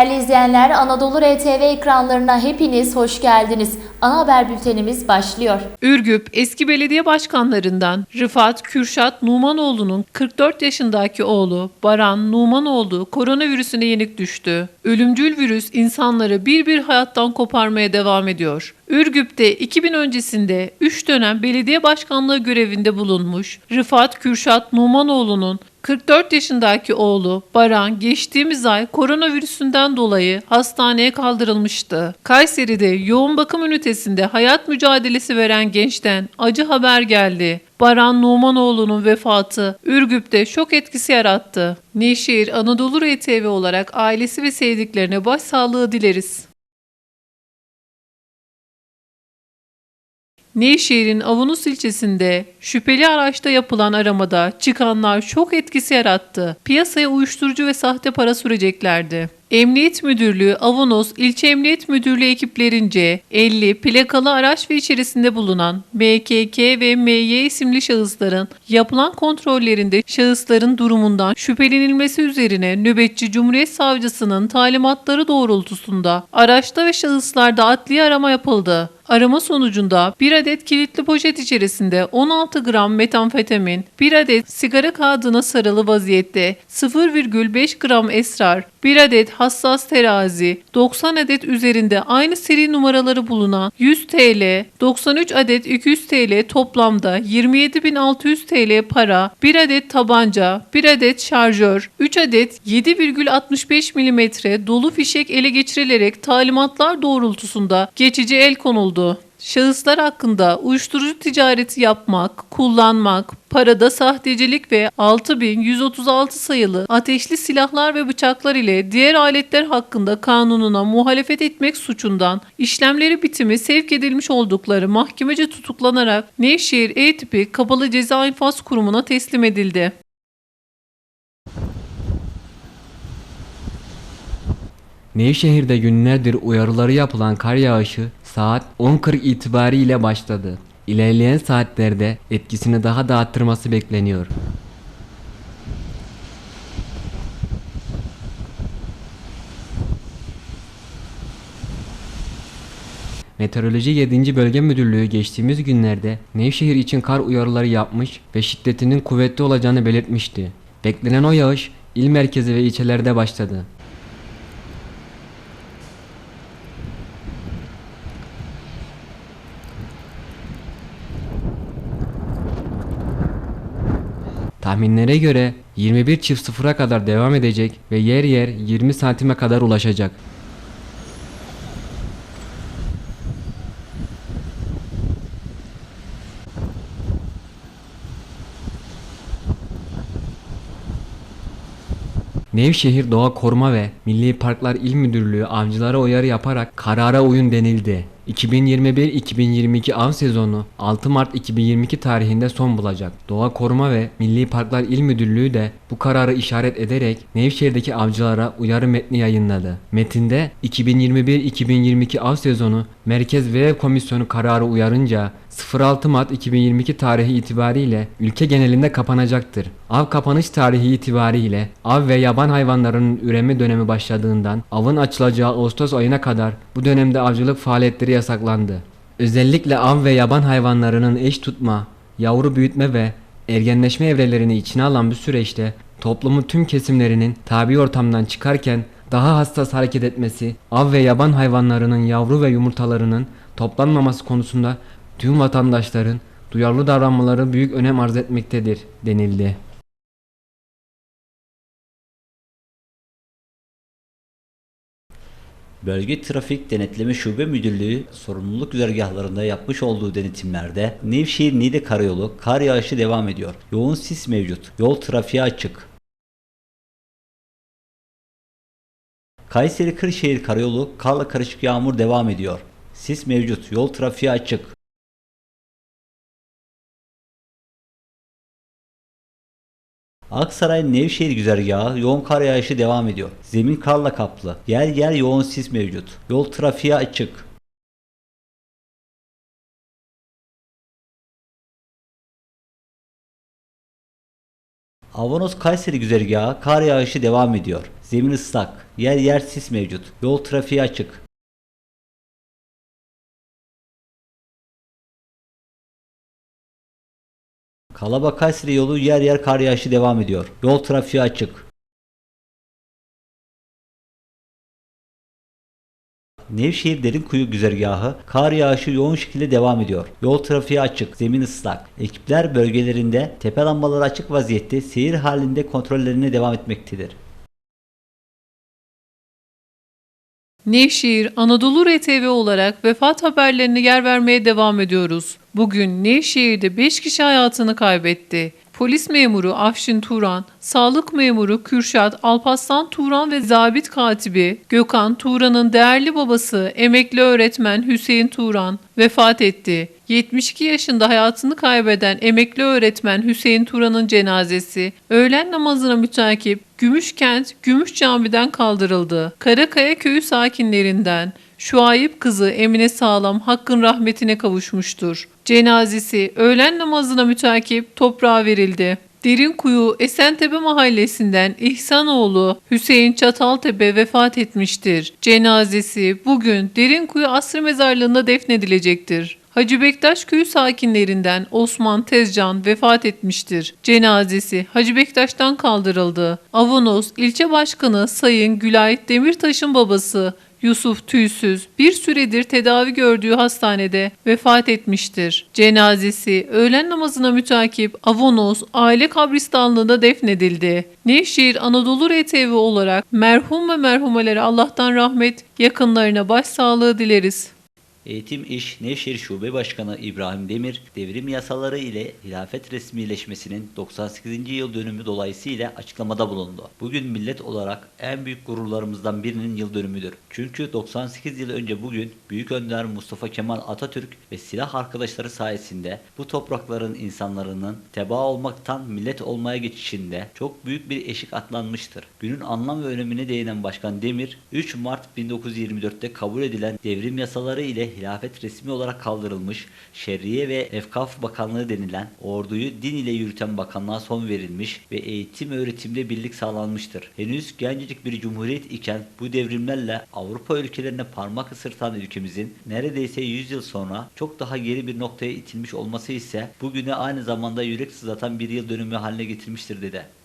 Değerli izleyenler, Anadolu RTV ekranlarına hepiniz hoş geldiniz. Ana haber bültenimiz başlıyor. Ürgüp eski belediye başkanlarından Rıfat Kürşat Numanoğlu'nun 44 yaşındaki oğlu Baran Numanoğlu koronavirüsüne yenik düştü. Ölümcül virüs insanları bir bir hayattan koparmaya devam ediyor. Ürgüp'te 2000 öncesinde 3 dönem belediye başkanlığı görevinde bulunmuş Rıfat Kürşat Numanoğlu'nun 44 yaşındaki oğlu Baran geçtiğimiz ay koronavirüsünden dolayı hastaneye kaldırılmıştı. Kayseri'de yoğun bakım ünitesinde hayat mücadelesi veren gençten acı haber geldi. Baran Numanoğlu'nun vefatı Ürgüp'te şok etkisi yarattı. Nevşehir Anadolu RTV olarak ailesi ve sevdiklerine başsağlığı dileriz. Nevşehir'in Avunus ilçesinde şüpheli araçta yapılan aramada çıkanlar şok etkisi yarattı. Piyasaya uyuşturucu ve sahte para süreceklerdi. Emniyet Müdürlüğü Avanos İlçe Emniyet Müdürlüğü ekiplerince 50 plakalı araç ve içerisinde bulunan MKK ve MY isimli şahısların yapılan kontrollerinde şahısların durumundan şüphelenilmesi üzerine nöbetçi Cumhuriyet Savcısının talimatları doğrultusunda araçta ve şahıslarda adli arama yapıldı. Arama sonucunda bir adet kilitli poşet içerisinde 16 gram metamfetamin, bir adet sigara kağıdına sarılı vaziyette 0,5 gram esrar, bir adet hassas terazi, 90 adet üzerinde aynı seri numaraları bulunan 100 TL, 93 adet 200 TL toplamda 27.600 TL para, 1 adet tabanca, 1 adet şarjör, 3 adet 7,65 mm dolu fişek ele geçirilerek talimatlar doğrultusunda geçici el konuldu. Şahıslar hakkında uyuşturucu ticareti yapmak, kullanmak, parada sahtecilik ve 6136 sayılı ateşli silahlar ve bıçaklar ile diğer aletler hakkında kanununa muhalefet etmek suçundan işlemleri bitimi sevk edilmiş oldukları mahkemece tutuklanarak Nevşehir E tipi Kapalı Ceza İnfaz Kurumu'na teslim edildi. Nevşehir'de günlerdir uyarıları yapılan kar yağışı saat 10.40 itibariyle başladı. İlerleyen saatlerde etkisini daha da arttırması bekleniyor. Meteoroloji 7. Bölge Müdürlüğü geçtiğimiz günlerde Nevşehir için kar uyarıları yapmış ve şiddetinin kuvvetli olacağını belirtmişti. Beklenen o yağış il merkezi ve ilçelerde başladı. Tahminlere göre 21 çift sıfıra kadar devam edecek ve yer yer 20 santime kadar ulaşacak. Nevşehir Doğa Koruma ve Milli Parklar İl Müdürlüğü avcılara uyarı yaparak karara uyun denildi. 2021-2022 av sezonu 6 Mart 2022 tarihinde son bulacak. Doğa Koruma ve Milli Parklar İl Müdürlüğü de bu kararı işaret ederek Nevşehir'deki avcılara uyarı metni yayınladı. Metinde 2021-2022 av sezonu Merkez Vev Komisyonu kararı uyarınca 06 Mart 2022 tarihi itibariyle ülke genelinde kapanacaktır. Av kapanış tarihi itibariyle av ve yaban hayvanlarının üreme dönemi başladığından avın açılacağı Ağustos ayına kadar bu dönemde avcılık faaliyetleri yasaklandı. Özellikle av ve yaban hayvanlarının eş tutma, yavru büyütme ve ergenleşme evrelerini içine alan bu süreçte toplumun tüm kesimlerinin tabi ortamdan çıkarken daha hassas hareket etmesi, av ve yaban hayvanlarının yavru ve yumurtalarının toplanmaması konusunda tüm vatandaşların duyarlı davranmaları büyük önem arz etmektedir denildi. Bölge Trafik Denetleme Şube Müdürlüğü sorumluluk güzergahlarında yapmış olduğu denetimlerde Nevşehir Niğde Karayolu kar yağışı devam ediyor. Yoğun sis mevcut. Yol trafiğe açık. Kayseri Kırşehir Karayolu karla karışık yağmur devam ediyor. Sis mevcut. Yol trafiğe açık. Aksaray Nevşehir güzergahı yoğun kar yağışı devam ediyor. Zemin karla kaplı. Yer yer yoğun sis mevcut. Yol trafiğe açık. Avanos Kayseri güzergahı kar yağışı devam ediyor. Zemin ıslak. Yer yer sis mevcut. Yol trafiği açık. Kalaba Kayseri yolu yer yer kar yağışı devam ediyor. Yol trafiği açık. Nevşehir Derinkuyu güzergahı kar yağışı yoğun şekilde devam ediyor. Yol trafiği açık, zemin ıslak. Ekipler bölgelerinde tepe lambaları açık vaziyette seyir halinde kontrollerine devam etmektedir. Nevşehir Anadolu RTV olarak vefat haberlerine yer vermeye devam ediyoruz. Bugün Nevşehir'de 5 kişi hayatını kaybetti. Polis memuru Afşin Turan, sağlık memuru Kürşat Alpaslan Turan ve zabit katibi Gökhan Turan'ın değerli babası emekli öğretmen Hüseyin Turan vefat etti. 72 yaşında hayatını kaybeden emekli öğretmen Hüseyin Turan'ın cenazesi öğlen namazına mütakip Gümüşkent Gümüş Cami'den kaldırıldı. Karakaya köyü sakinlerinden Şuayip kızı Emine Sağlam hakkın rahmetine kavuşmuştur. Cenazesi öğlen namazına mütakip toprağa verildi. Derinkuyu Esentepe mahallesinden İhsanoğlu Hüseyin Çataltepe vefat etmiştir. Cenazesi bugün Derinkuyu Asrı Mezarlığı'nda defnedilecektir. Hacı Bektaş köyü sakinlerinden Osman Tezcan vefat etmiştir. Cenazesi Hacı Bektaş'tan kaldırıldı. Avanos ilçe başkanı Sayın Gülay Demirtaş'ın babası Yusuf Tüysüz bir süredir tedavi gördüğü hastanede vefat etmiştir. Cenazesi öğlen namazına mütakip Avonos aile kabristanlığında defnedildi. Nevşehir Anadolu RTV olarak merhum ve merhumelere Allah'tan rahmet, yakınlarına başsağlığı dileriz. Eğitim İş Nevşehir Şube Başkanı İbrahim Demir, devrim yasaları ile hilafet resmileşmesinin 98. yıl dönümü dolayısıyla açıklamada bulundu. Bugün millet olarak en büyük gururlarımızdan birinin yıl dönümüdür. Çünkü 98 yıl önce bugün Büyük Önder Mustafa Kemal Atatürk ve silah arkadaşları sayesinde bu toprakların insanların tebaa olmaktan millet olmaya geçişinde çok büyük bir eşik atlanmıştır. Günün anlam ve önemine değinen Başkan Demir, 3 Mart 1924'te kabul edilen devrim yasaları ile hilafet resmi olarak kaldırılmış, Şerriye ve Efkaf Bakanlığı denilen orduyu din ile yürüten bakanlığa son verilmiş ve eğitim öğretimde birlik sağlanmıştır. Henüz gencecik bir cumhuriyet iken bu devrimlerle Avrupa ülkelerine parmak ısırtan ülkemizin neredeyse 100 yıl sonra çok daha geri bir noktaya itilmiş olması ise bugüne aynı zamanda yürek sızlatan bir yıl dönümü haline getirmiştir dedi.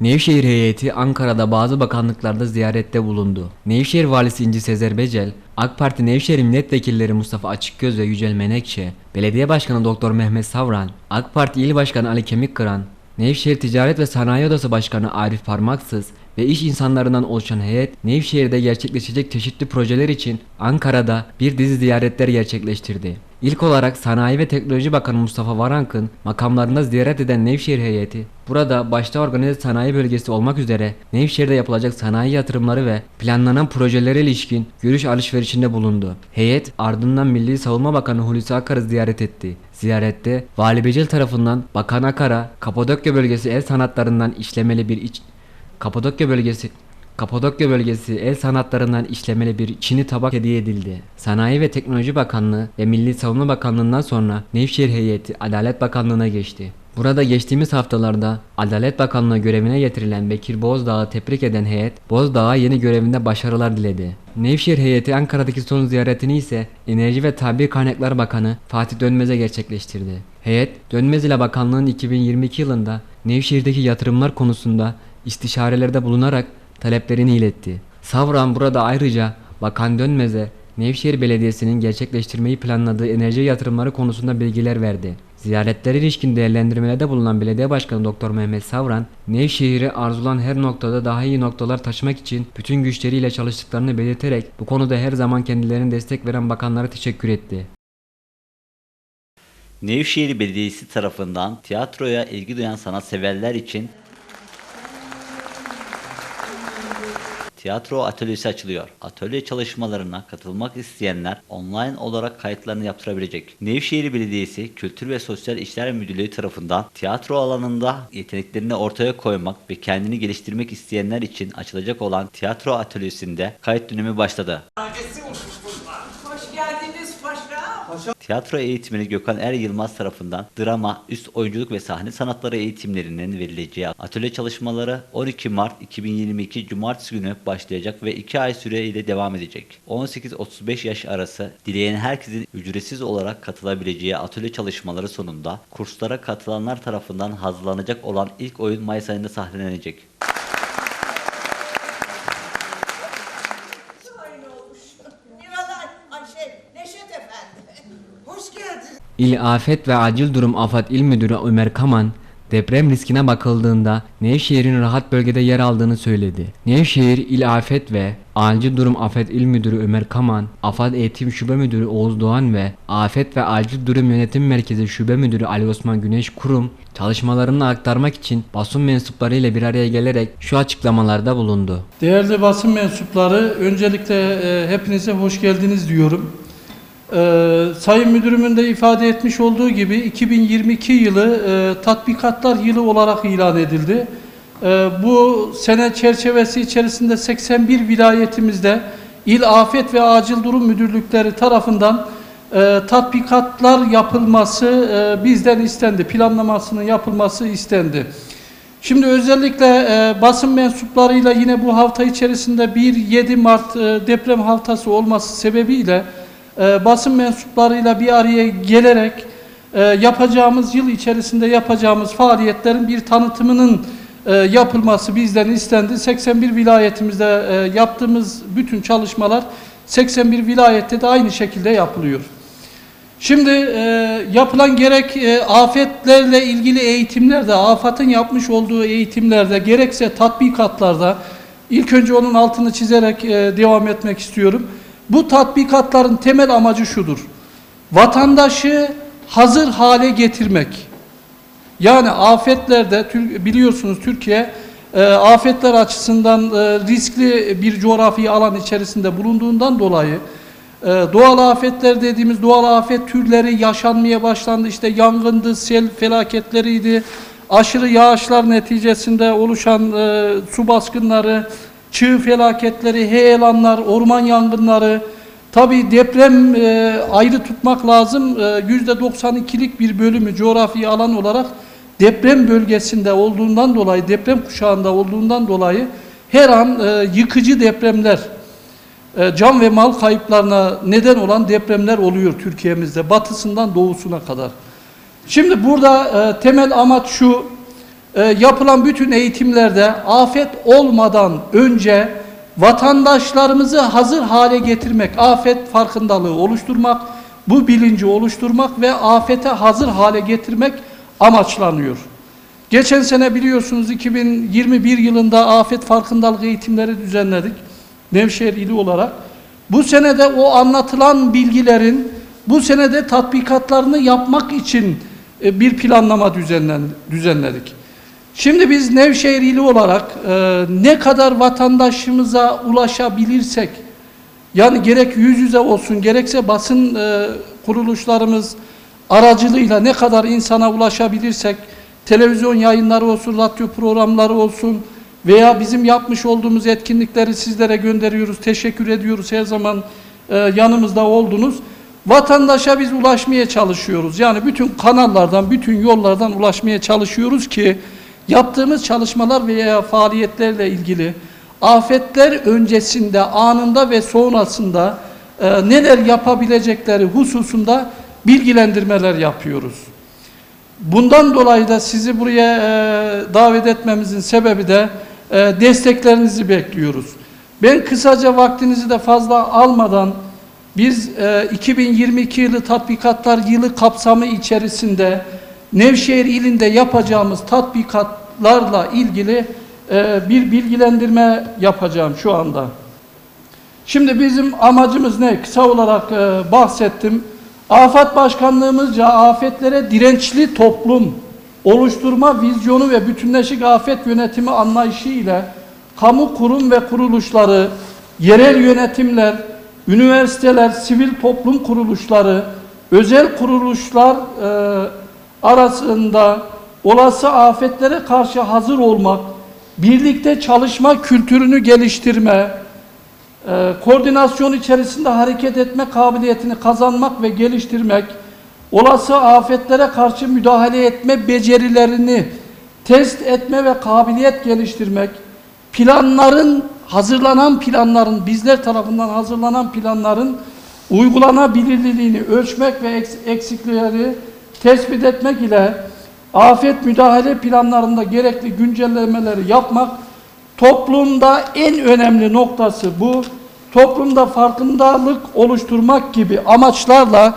Nevşehir heyeti Ankara'da bazı bakanlıklarda ziyarette bulundu. Nevşehir Valisi İnci Sezer Becel, AK Parti Nevşehir Milletvekilleri Mustafa Açıkgöz ve Yücel Menekşe, Belediye Başkanı Doktor Mehmet Savran, AK Parti İl Başkanı Ali Kemikkıran, Nevşehir Ticaret ve Sanayi Odası Başkanı Arif Parmaksız ve iş insanlarından oluşan heyet Nevşehir'de gerçekleşecek çeşitli projeler için Ankara'da bir dizi ziyaretler gerçekleştirdi. İlk olarak Sanayi ve Teknoloji Bakanı Mustafa Varank'ın makamlarında ziyaret eden Nevşehir heyeti, burada başta organize sanayi bölgesi olmak üzere Nevşehir'de yapılacak sanayi yatırımları ve planlanan projelere ilişkin görüş alışverişinde bulundu. Heyet ardından Milli Savunma Bakanı Hulusi Akar'ı ziyaret etti. Ziyarette Vali Becel tarafından Bakan Akar'a Kapadokya bölgesi el sanatlarından işlemeli bir iç Kapadokya bölgesi Kapadokya bölgesi el sanatlarından işlemeli bir Çin'i tabak hediye edildi. Sanayi ve Teknoloji Bakanlığı ve Milli Savunma Bakanlığı'ndan sonra Nevşehir heyeti Adalet Bakanlığı'na geçti. Burada geçtiğimiz haftalarda Adalet Bakanlığı görevine getirilen Bekir Bozdağ'ı tebrik eden heyet, Bozdağ'a yeni görevinde başarılar diledi. Nevşehir heyeti Ankara'daki son ziyaretini ise Enerji ve Tabi Kaynaklar Bakanı Fatih Dönmez'e gerçekleştirdi. Heyet, Dönmez ile bakanlığın 2022 yılında Nevşehir'deki yatırımlar konusunda istişarelerde bulunarak taleplerini iletti. Savran burada ayrıca Bakan Dönmez'e Nevşehir Belediyesi'nin gerçekleştirmeyi planladığı enerji yatırımları konusunda bilgiler verdi. Ziyaretlere ilişkin değerlendirmelerde bulunan Belediye Başkanı Doktor Mehmet Savran, Nevşehir'i arzulan her noktada daha iyi noktalar taşımak için bütün güçleriyle çalıştıklarını belirterek bu konuda her zaman kendilerine destek veren bakanlara teşekkür etti. Nevşehir Belediyesi tarafından tiyatroya ilgi duyan sanatseverler için tiyatro atölyesi açılıyor. Atölye çalışmalarına katılmak isteyenler online olarak kayıtlarını yaptırabilecek. Nevşehir Belediyesi Kültür ve Sosyal İşler Müdürlüğü tarafından tiyatro alanında yeteneklerini ortaya koymak ve kendini geliştirmek isteyenler için açılacak olan tiyatro atölyesinde kayıt dönemi başladı. Tiyatro eğitimini Gökhan Er Yılmaz tarafından drama, üst oyunculuk ve sahne sanatları eğitimlerinin verileceği atölye çalışmaları 12 Mart 2022 Cumartesi günü başlayacak ve 2 ay süreyle devam edecek. 18-35 yaş arası dileyen herkesin ücretsiz olarak katılabileceği atölye çalışmaları sonunda kurslara katılanlar tarafından hazırlanacak olan ilk oyun Mayıs ayında sahnelenecek. İl Afet ve Acil Durum AFAD İl Müdürü Ömer Kaman, deprem riskine bakıldığında Nevşehir'in rahat bölgede yer aldığını söyledi. Nevşehir İl Afet ve Acil Durum Afet İl Müdürü Ömer Kaman, AFAD Eğitim Şube Müdürü Oğuz Doğan ve Afet ve Acil Durum Yönetim Merkezi Şube Müdürü Ali Osman Güneş Kurum, çalışmalarını aktarmak için basın mensupları ile bir araya gelerek şu açıklamalarda bulundu. Değerli basın mensupları, öncelikle e, hepinize hoş geldiniz diyorum. E, Sayın Müdürümün de ifade etmiş olduğu gibi 2022 yılı e, tatbikatlar yılı olarak ilan edildi. E, bu sene çerçevesi içerisinde 81 vilayetimizde İl Afet ve Acil Durum Müdürlükleri tarafından e, tatbikatlar yapılması e, bizden istendi. Planlamasının yapılması istendi. Şimdi özellikle e, basın mensuplarıyla yine bu hafta içerisinde 1-7 Mart e, deprem haftası olması sebebiyle e, basın mensuplarıyla bir araya gelerek e, yapacağımız yıl içerisinde yapacağımız faaliyetlerin bir tanıtımının e, yapılması bizden istendi. 81 vilayetimizde e, yaptığımız bütün çalışmalar 81 vilayette de aynı şekilde yapılıyor. Şimdi e, yapılan gerek e, afetlerle ilgili eğitimlerde, AFAD'ın yapmış olduğu eğitimlerde, gerekse tatbikatlarda, ilk önce onun altını çizerek e, devam etmek istiyorum. Bu tatbikatların temel amacı şudur. Vatandaşı hazır hale getirmek. Yani afetlerde, biliyorsunuz Türkiye e, afetler açısından e, riskli bir coğrafi alan içerisinde bulunduğundan dolayı e, doğal afetler dediğimiz doğal afet türleri yaşanmaya başlandı. İşte yangındı, sel felaketleriydi, aşırı yağışlar neticesinde oluşan e, su baskınları, çığ felaketleri, heyelanlar, orman yangınları. Tabi deprem e, ayrı tutmak lazım. E, %92'lik bir bölümü coğrafi alan olarak deprem bölgesinde olduğundan dolayı, deprem kuşağında olduğundan dolayı her an e, yıkıcı depremler, e, can ve mal kayıplarına neden olan depremler oluyor Türkiye'mizde, batısından doğusuna kadar. Şimdi burada e, temel amaç şu, e, yapılan bütün eğitimlerde afet olmadan önce vatandaşlarımızı hazır hale getirmek, afet farkındalığı oluşturmak, bu bilinci oluşturmak ve afete hazır hale getirmek amaçlanıyor. Geçen sene biliyorsunuz 2021 yılında afet farkındalık eğitimleri düzenledik. Nevşehir ili olarak. Bu senede o anlatılan bilgilerin bu senede tatbikatlarını yapmak için e, bir planlama düzenledik. Şimdi biz Nevşehir ili olarak e, ne kadar vatandaşımıza ulaşabilirsek, yani gerek yüz yüze olsun, gerekse basın e, kuruluşlarımız aracılığıyla ne kadar insana ulaşabilirsek, televizyon yayınları olsun, radyo programları olsun veya bizim yapmış olduğumuz etkinlikleri sizlere gönderiyoruz, teşekkür ediyoruz her zaman e, yanımızda oldunuz. Vatandaşa biz ulaşmaya çalışıyoruz. Yani bütün kanallardan, bütün yollardan ulaşmaya çalışıyoruz ki yaptığımız çalışmalar veya faaliyetlerle ilgili afetler öncesinde, anında ve sonrasında e, neler yapabilecekleri hususunda bilgilendirmeler yapıyoruz. Bundan dolayı da sizi buraya e, davet etmemizin sebebi de e, desteklerinizi bekliyoruz. Ben kısaca vaktinizi de fazla almadan biz e, 2022 yılı tatbikatlar yılı kapsamı içerisinde Nevşehir ilinde yapacağımız tatbikatlarla ilgili e, bir bilgilendirme yapacağım şu anda. Şimdi bizim amacımız ne? Kısa olarak e, bahsettim. Afet Başkanlığımızca afetlere dirençli toplum oluşturma vizyonu ve bütünleşik afet yönetimi anlayışı ile kamu kurum ve kuruluşları, yerel yönetimler, üniversiteler, sivil toplum kuruluşları, özel kuruluşlar e, arasında olası afetlere karşı hazır olmak, birlikte çalışma kültürünü geliştirme, e, koordinasyon içerisinde hareket etme kabiliyetini kazanmak ve geliştirmek, olası afetlere karşı müdahale etme becerilerini test etme ve kabiliyet geliştirmek, planların, hazırlanan planların, bizler tarafından hazırlanan planların uygulanabilirliğini ölçmek ve eks- eksiklikleri tespit etmek ile afet müdahale planlarında gerekli güncellemeleri yapmak, toplumda en önemli noktası bu, toplumda farkındalık oluşturmak gibi amaçlarla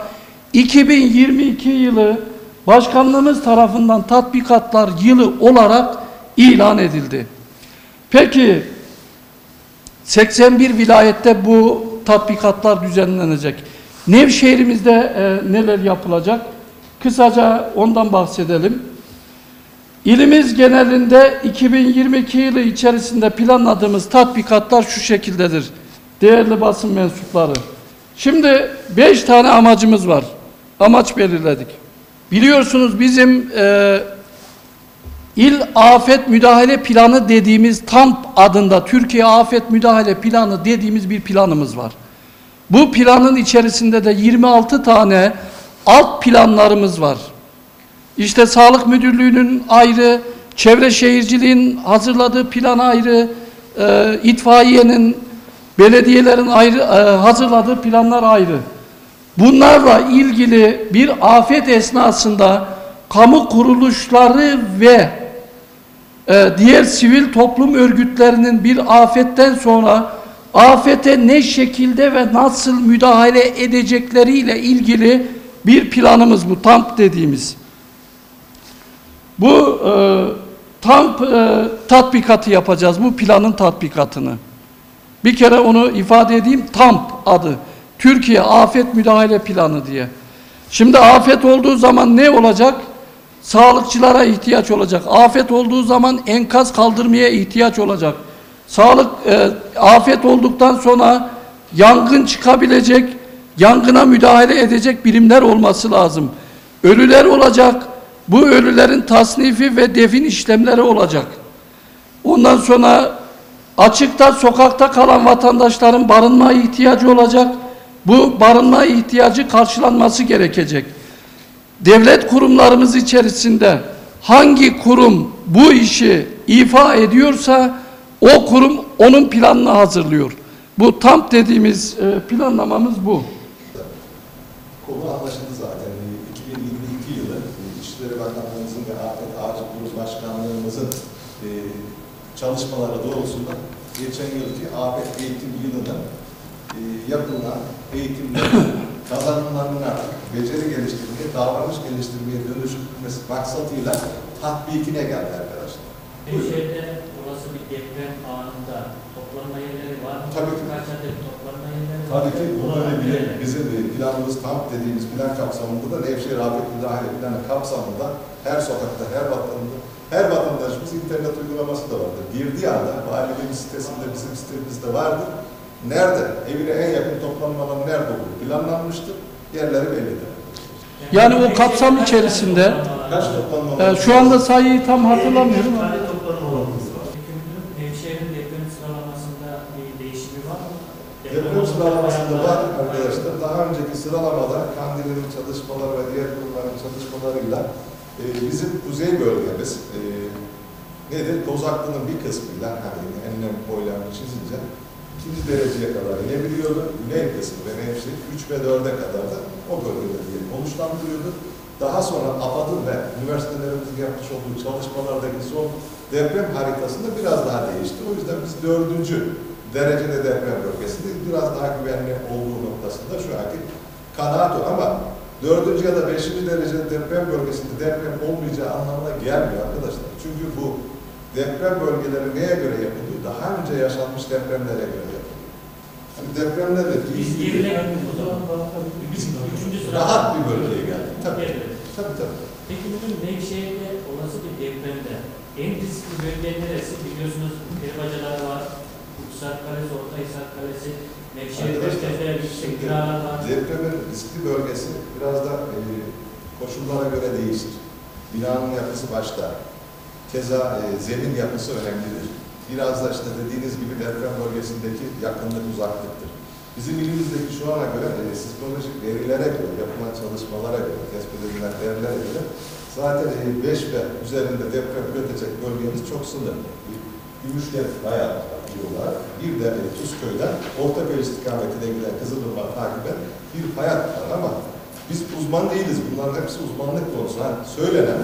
2022 yılı Başkanlığımız tarafından tatbikatlar yılı olarak ilan edildi. Peki 81 vilayette bu tatbikatlar düzenlenecek. Nevşehir'imizde e, neler yapılacak? Kısaca ondan bahsedelim. İlimiz genelinde 2022 yılı içerisinde planladığımız tatbikatlar şu şekildedir. Değerli basın mensupları. Şimdi 5 tane amacımız var. Amaç belirledik. Biliyorsunuz bizim e, İl Afet Müdahale Planı dediğimiz TAMP adında Türkiye Afet Müdahale Planı dediğimiz bir planımız var. Bu planın içerisinde de 26 tane alt planlarımız var. İşte Sağlık Müdürlüğü'nün ayrı, Çevre Şehirciliğin hazırladığı plan ayrı, e, itfaiyenin, belediyelerin ayrı e, hazırladığı planlar ayrı. Bunlarla ilgili bir afet esnasında kamu kuruluşları ve e, diğer sivil toplum örgütlerinin bir afetten sonra afete ne şekilde ve nasıl müdahale edecekleriyle ilgili bir planımız bu TAMP dediğimiz. Bu e, TAMP e, tatbikatı yapacağız. Bu planın tatbikatını. Bir kere onu ifade edeyim. TAMP adı. Türkiye Afet Müdahale Planı diye. Şimdi afet olduğu zaman ne olacak? Sağlıkçılara ihtiyaç olacak. Afet olduğu zaman enkaz kaldırmaya ihtiyaç olacak. Sağlık e, afet olduktan sonra yangın çıkabilecek, yangına müdahale edecek birimler olması lazım. Ölüler olacak. Bu ölülerin tasnifi ve defin işlemleri olacak. Ondan sonra açıkta sokakta kalan vatandaşların barınma ihtiyacı olacak. Bu barınma ihtiyacı karşılanması gerekecek. Devlet kurumlarımız içerisinde hangi kurum bu işi ifa ediyorsa o kurum onun planını hazırlıyor. Bu TAMP dediğimiz e, planlamamız bu. Konu anlaşıldı zaten. Ee, 2022 yılı e, İçişleri Bakanlığımızın ve Afet Acil Durum Başkanlığımızın e, çalışmaları doğrultusunda geçen yılki afet eğitim yılının e, yapılan eğitimlerin kazanımlarına beceri geliştirmeye, davranış geliştirmeye dönüştürmesi maksadıyla tatbikine geldi arkadaşlar. Nevşehir'de olası bir deprem anında toplanma yerleri var mı? Tabii ki. Kaç adet toplanma yerleri var? Tabii ki bunu öyle bile bizim e, planımız TAMP dediğimiz plan kapsamında da Nevşehir Afet Müdahale Planı kapsamında her sokakta, her vatandaş, her vatandaşımız internet uygulaması da vardır. Girdiği anda valiliğin sitesinde, bizim sitemizde vardır. Nerede? Evine en yakın toplanma alanı nerede olur? Planlanmıştır. Yerleri bellidir. Yani o kapsam içerisinde Kaç toplanma e, şu anda sayıyı tam hatırlamıyorum. ama- Peki müdürüm, Nevşehir'in deprem sıralamasında bir değişimi var mı? Deprem sıralamasında var arkadaşlar. Daha önceki sıralamada Kandil'in çalışmaları ve diğer kurumların çalışmalarıyla e, bizim kuzey bölgemiz e, nedir? Kozaklı'nın bir kısmıyla hani enlem boylarını çizince ikinci dereceye kadar inebiliyordu. Güney kısmı ve Nevşehir 3 ve 4'e kadar da o bölgede diye konuşlandırıyordu. Daha sonra AFAD'ın ve üniversitelerimizin yapmış olduğu çalışmalardaki son deprem haritasında biraz daha değişti. O yüzden biz dördüncü derecede deprem bölgesinde biraz daha güvenli olduğu noktasında şu anki kanaat o. Ama dördüncü ya da beşinci derecede deprem bölgesinde deprem olmayacağı anlamına gelmiyor arkadaşlar. Çünkü bu deprem bölgeleri neye göre yapılıyor? Daha önce yaşanmış depremlere göre yapılıyor. Yani depremlerle Biz ilgili gerileyen o zaman biz üçüncü sırada. rahat bir bölgeye geldik. Tabii, Geriledik. tabii, tabii. Peki müdürüm, Nevşehir'de olası bir depremde en riskli bölge neresi? Biliyorsunuz peribacalar var, Uçsar Kalesi, Kalesi, yüksek şimdi binalar var. Depremin riskli bölgesi biraz da e, koşullara göre değişir. Binanın yapısı başta. Keza e, zemin yapısı önemlidir. biraz da işte dediğiniz gibi deprem bölgesindeki yakınlık uzaklıktır. Bizim ilimizdeki şu ana göre e, sismolojik verilere göre, yapılan çalışmalara göre, tespit edilen verilere göre zaten 5 ve üzerinde deprem üretecek bölgemiz çok sınırlı. Gümüşler bayağı diyorlar. Bir de e, Tuzköy'den Ortaköy istikametine giden Kızılırmak takiben bir hayat var ama biz uzman değiliz. Bunların hepsi uzmanlık konusu. Ha, söylenen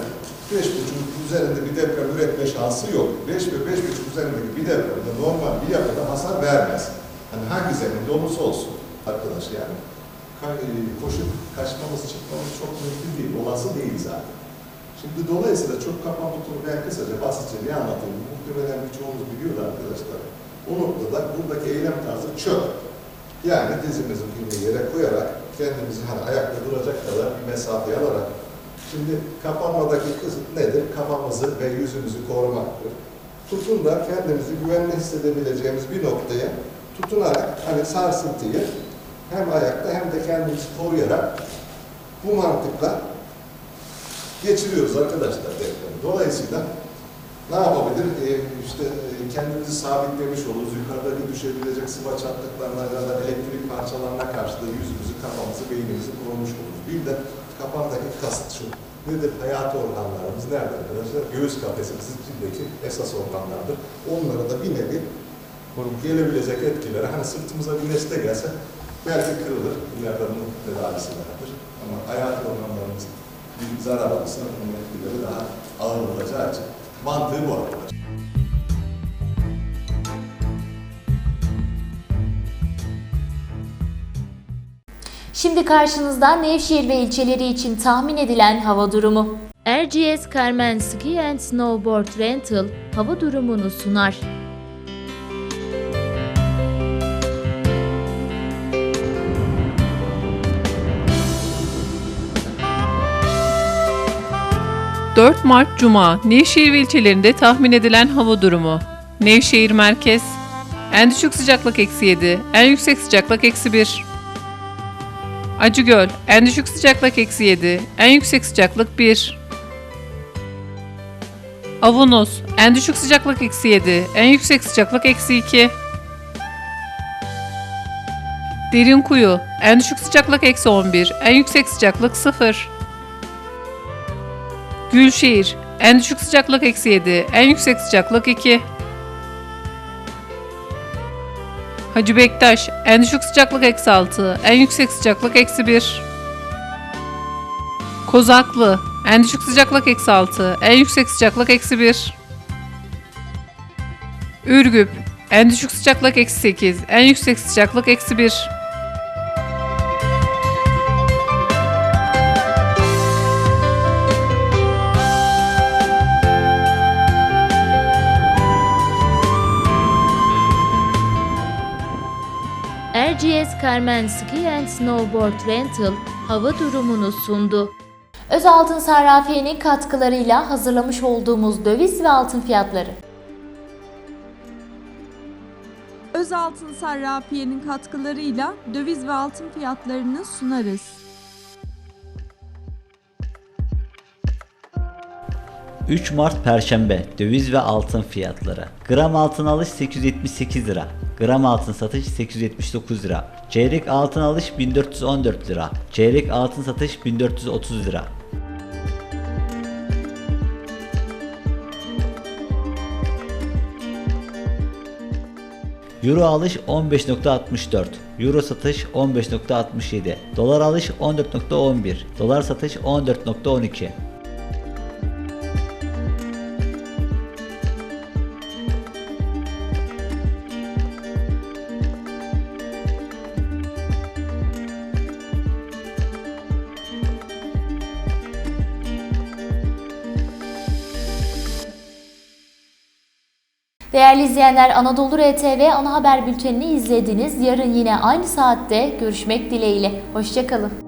5,5 üzerinde bir deprem üretme şansı yok. 5 ve 5,5 üzerindeki bir depremde normal bir yapıda hasar vermez. Hani hangi zeminde olursa olsun arkadaş yani. Ka- e, Koşup kaçmamız, çıkmamız çok mümkün değil. Olası değil zaten. Şimdi dolayısıyla çok kapan tutunu ben kısaca basitçe bir anlatayım. Muhtemelen birçoğunuz biliyordu arkadaşlar. O noktada buradaki eylem tarzı çök. Yani dizimizi bir yere koyarak kendimizi hani ayakta duracak kadar bir mesafe alarak Şimdi kapanmadaki kısıt nedir? Kafamızı ve yüzümüzü korumaktır. Tutun da kendimizi güvenli hissedebileceğimiz bir noktaya tutunarak hani sarsıntıyı hem ayakta hem de kendimizi koruyarak bu mantıkla geçiriyoruz arkadaşlar depremi. Dolayısıyla ne yapabilir? Ee, işte e, kendimizi sabitlemiş oluruz. Yukarıdaki düşebilecek sıva çatlıklarına ya da elektrik parçalarına karşı da yüzümüzü, kafamızı, beynimizi korumuş oluruz. Bir de kafamdaki kasıt şu. Nedir? Hayati organlarımız nerede arkadaşlar? Göğüs kafesimizin içindeki esas organlardır. Onlara da bir nevi gelebilecek etkileri, hani sırtımıza bir nesne gelse belki kırılır. İleride bunun tedavisi vardır. Ama hayati organlarımız bir zarar alırsa bunun etkileri daha ağır olacağı için. Mantığı bu arkadaşlar. Şimdi karşınızda Nevşehir ve ilçeleri için tahmin edilen hava durumu. RGS Carmen Ski and Snowboard Rental hava durumunu sunar. – 4 Mart Cuma Nevşehir ilçelerinde tahmin edilen hava durumu. Nevşehir merkez. En düşük sıcaklık eksi 7, en yüksek sıcaklık eksi 1. Acıgöl. En düşük sıcaklık eksi 7, en yüksek sıcaklık 1. Avanos. En düşük sıcaklık eksi 7, en yüksek sıcaklık eksi 2. Derinkuyu. En düşük sıcaklık eksi 11, en yüksek sıcaklık 0. Gülşehir. En düşük sıcaklık eksi 7, en yüksek sıcaklık 2. Hacı Bektaş. En düşük sıcaklık eksi 6, en yüksek sıcaklık eksi 1. Kozaklı. En düşük sıcaklık eksi 6, en yüksek sıcaklık eksi 1. Ürgüp. En düşük sıcaklık eksi 8, en yüksek sıcaklık eksi 1. Carmen Ski and Snowboard Rental hava durumunu sundu. Özaltın Sarrafiye'nin katkılarıyla hazırlamış olduğumuz döviz ve altın fiyatları. Özaltın Sarrafiye'nin katkılarıyla döviz ve altın fiyatlarını sunarız. ...3 Mart Perşembe döviz ve altın fiyatları. Gram altın alış 878 lira. Gram altın satış 879 lira. Çeyrek altın alış 1414 lira. Çeyrek altın satış 1430 lira. Euro alış 15.64, Euro satış 15.67, Dolar alış 14.11, Dolar satış 14.12. Değerli izleyenler Anadolu RTV ana haber bültenini izlediniz. Yarın yine aynı saatte görüşmek dileğiyle. Hoşçakalın.